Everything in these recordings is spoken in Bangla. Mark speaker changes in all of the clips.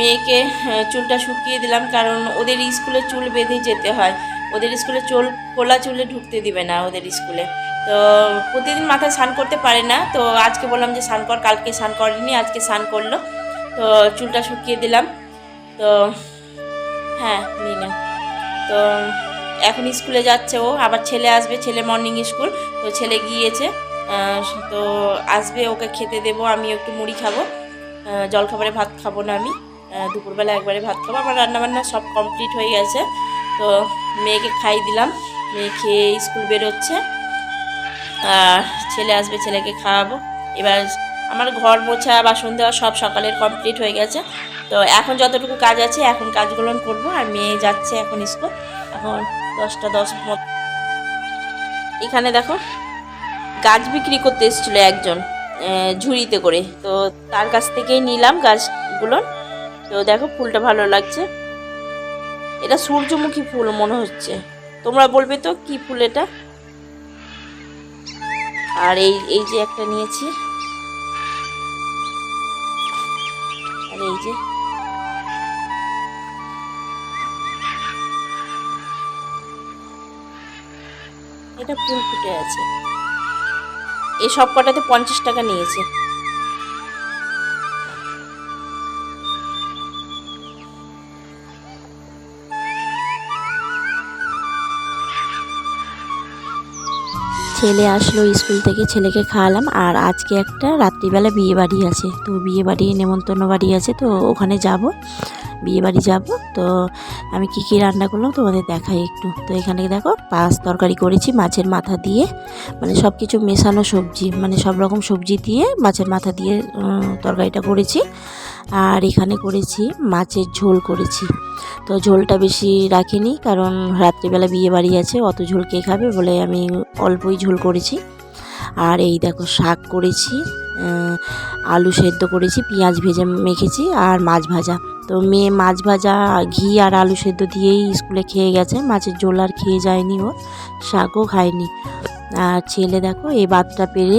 Speaker 1: মেয়েকে চুলটা শুকিয়ে দিলাম কারণ ওদের স্কুলে চুল বেঁধে যেতে হয়। ওদের স্কুলে চুল, খোলা চুলে ঢুকতে দিবে না ওদের স্কুলে। তো প্রতিদিন মাথায় স্নান করতে পারে না। তো আজকে বললাম যে স্নান কর, কালকে স্নান করেনি, আজকে স্নান করল। তো চুলটা শুকিয়ে দিলাম। তো হ্যাঁ নিয়ে। তো এখন স্কুলে যাচ্ছে ও। আবার ছেলে আসবে, ছেলে মর্নিং স্কুল তো ছেলে গিয়েছে। তো আসবে, ওকে খেতে দেবো আমি একটু মুড়ি খাব। জলখাবারে ভাত খাব না আমি। দুপুরবেলা একবারে ভাত খাব। আমার রান্নাবান্না সব কমপ্লিট হয়ে গেছে। তো মেয়েকে খাই দিলাম। মেয়ে খেয়ে স্কুল বেরোচ্ছে। আর ছেলে আসবে, ছেলেকে খাওয়াবো। এবার আমার ঘর মোছা, বাসন দেওয়া সব সকালের কমপ্লিট হয়ে গেছে। তো এখন যতটুকু কাজ আছে, এখন কাজগুলো করব। আর মেয়ে যাচ্ছে এখন স্কুল। এখন দশটা দশ মতো। এখানে দেখো, গাছ বিক্রি করতে এসেছিল একজন ঝুড়িতে করে। তো তার কাছ থেকেই নিলাম গাছগুলো তো দেখো, ফুলটা ভালো লাগছে। এটা সূর্যমুখী ফুল মনে হচ্ছে। তোমরা বলবে তো, কি ফুল এটা? আর এই এই যে একটা নিয়েছি। আর এই যে। এটা ফুল ফুটে আছে। এই সব কটাতে পঞ্চাশ টাকা নিয়েছে।
Speaker 2: ছেলে আসলো স্কুল থেকে, ছেলেকে খাওয়ালাম। আর আজকে একটা রাত্রিবেলা বিয়ে বাড়ি আছে। তো বিয়ে বাড়ি, নেমন্তন্ন বাড়ি আছে, তো ওখানে যাব। বিয়ে বাড়ি যাব। তো আমি কি কি রান্না করলাম তোমাদের দেখাই একটু। তো এখানে দেখো পাঁচ তরকারি করেছি মাছের মাথা দিয়ে। মানে সব কিছু মেশানো সবজি মানে সব রকম সবজি দিয়ে মাছের মাথা দিয়ে তরকারিটা করেছি। আর এখানে করেছি মাছের ঝোল করেছি। তো ঝোলটা বেশি রাখিনি কারণ রাত্রিবেলা বিয়ে বাড়ি আছে, অত ঝোল কে খাবে বলে আমি অল্পই ঝোল করেছি। আর এই দেখো শাক করেছি। আলু সেদ্ধ করেছি, পেঁয়াজ ভেজে মেখেছি আর মাছ ভাজা। তো মেয়ে মাছ ভাজা, ঘি আর আলু সেদ্ধ দিয়েই স্কুলে খেয়ে গেছে। মাছের ঝোল আর খেয়ে যায়নি ও, শাকও খায়নি। আর ছেলে দেখো, এই বাতটা পেরে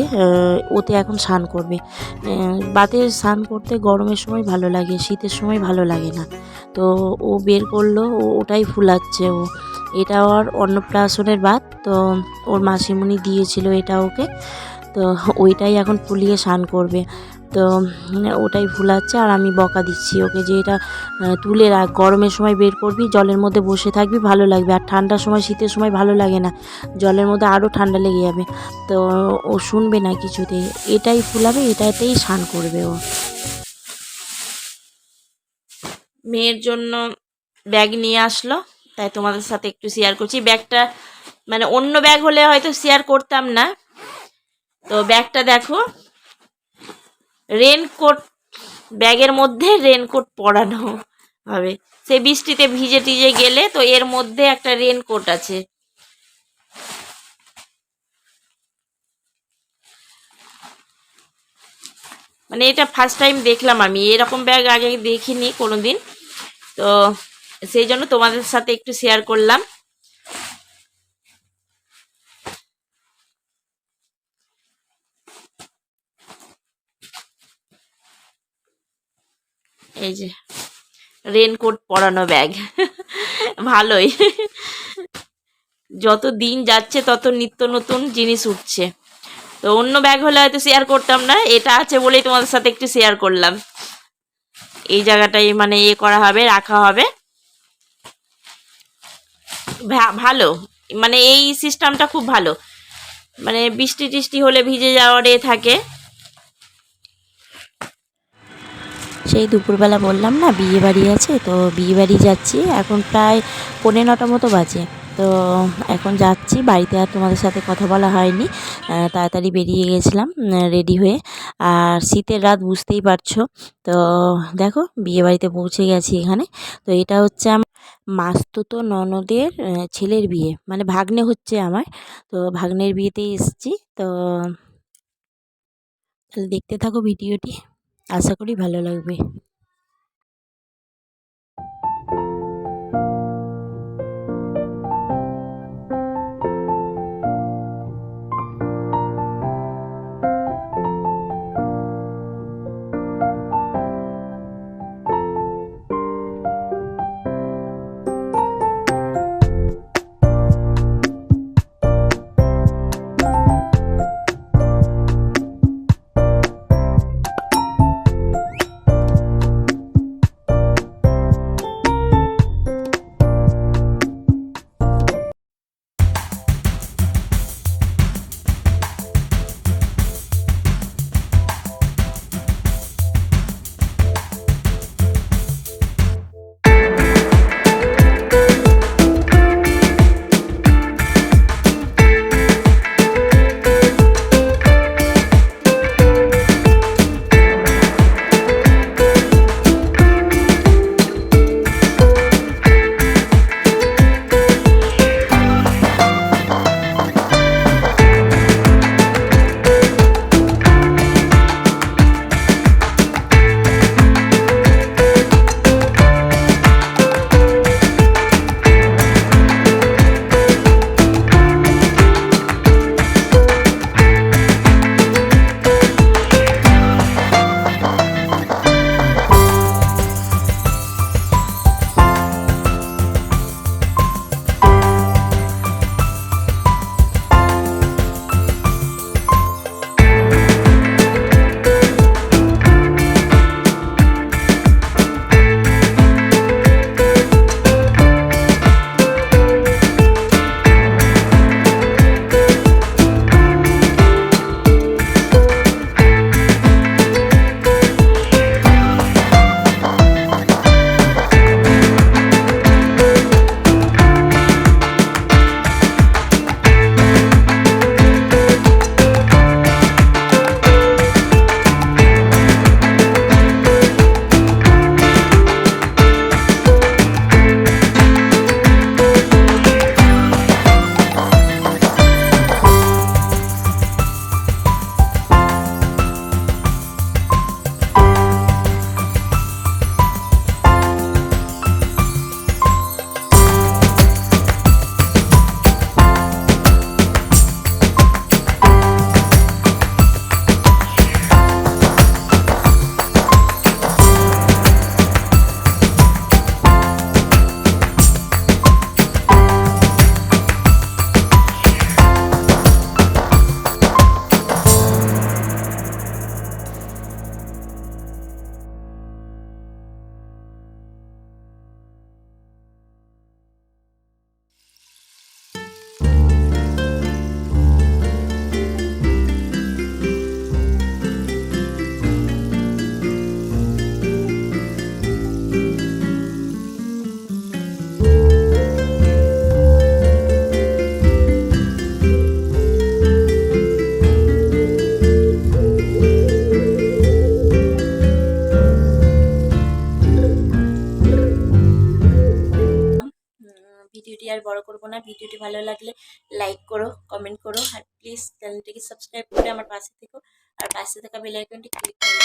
Speaker 2: ওতে এখন স্নান করবে। বাতে স্নান করতে গরমের সময় ভালো লাগে, শীতের সময় ভালো লাগে না। তো ও বের করল ওটাই ফুলাচ্ছে ও। এটা ওর অন্নপ্রাশনের ভাত তো ওর মাসিমণি দিয়েছিল এটা ওকে। তো ওইটাই এখন ফুলিয়ে স্নান করবে। তো উম, ওটাই ফুলাচ্ছে আর আমি বকা দিচ্ছি ওকে যে এটা তুলে রাখ গরমের সময় বের করবি জলের মধ্যে বসে থাকবি ভালো লাগবে। আর ঠান্ডার সময় শীতের সময় ভালো লাগে না জলের মধ্যে আরও ঠান্ডা লেগে যাবে। তো ও শুনবে না কিছুতেই এটাই ফুলাবে এটাতেই স্নান করবে ও।
Speaker 1: মেয়ের জন্য ব্যাগ নিয়ে আসলো তাই তোমাদের সাথে একটু শেয়ার করছি। ব্যাগটা মানে অন্য ব্যাগ হলে হয়তো শেয়ার করতাম না তো ব্যাগটা দেখো। রেনকোট ব্যাগের মধ্যে রেনকোট পরানো হবে। সে বৃষ্টিতে ভিজে টিজে গেলে তো এর মধ্যে একটা রেনকোট আছে। মানে এটা ফার্স্ট টাইম দেখলাম আমি। এরকম ব্যাগ আগে দেখিনি কোনোদিন। তো সেই জন্য তোমাদের সাথে একটু শেয়ার করলাম। এই যে রেনকোট পরানো ব্যাগ ভালোই। যত দিন যাচ্ছে, তত নিত্য নতুন জিনিস উঠছে। তো অন্য ব্যাগ হলে হয়তো শেয়ার করতাম না, এটা আছে বলেই তোমাদের সাথে একটু শেয়ার করলাম। এই জায়গাটাই মানে এ করা হবে, রাখা হবে। ভালো। মানে এই সিস্টেমটা খুব ভালো। মানে বৃষ্টি টিষ্টি হলে ভিজে যাওয়ার এ থাকে।
Speaker 2: সেই দুপুরবেলা বললাম, না, বিয়ে বাড়ি আছে, তো বিয়ে বাড়ি যাচ্ছি। এখন প্রায় পৌনে নটা মতো বাজে। তো এখন যাচ্ছি, বাড়িতে আর তোমাদের সাথে কথা বলা হয়নি। তাড়াতাড়ি বেরিয়ে গেছিলাম রেডি হয়ে। আর শীতের রাত, বুঝতেই পারছ। তো দেখো, বিয়ে বাড়িতে পৌঁছে গেছি এখানে। তো এটা হচ্ছে আমার মাস্তুতো ননদের ছেলের বিয়ে। মানে ভাগ্নে হচ্ছে আমার। তো ভাগ্নের বিয়েতেই এসেছি। তো তাহলে দেখতে থাকো ভিডিওটি। আশা করি ভালো লাগবে।
Speaker 1: করব না। ভিডিওটি ভালো লাগলে লাইক করো কমেন্ট করো, আর প্লিজ চ্যানেলটিকে সাবস্ক্রাইব করে আমার পাশে থেকো। আর পাশে থাকা বেল আইকনটি ক্লিক করে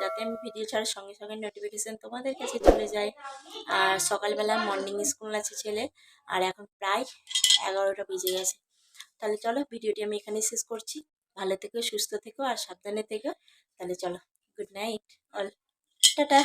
Speaker 1: যাতে আমি ভিডিও ছাড়ার সঙ্গে সঙ্গে নোটিফিকেশান তোমাদের কাছে চলে যায়। আর সকালবেলা মর্নিং স্কুল আছে ছেলে, আর এখন প্রায় এগারোটা বেজে গেছে। তাহলে চলো ভিডিওটি আমি এখানে শেষ করছি। ভালো থেকো, সুস্থ থেকো, আর সাবধানে থেকো। তাহলে চলো গুড নাইট অল টাটা।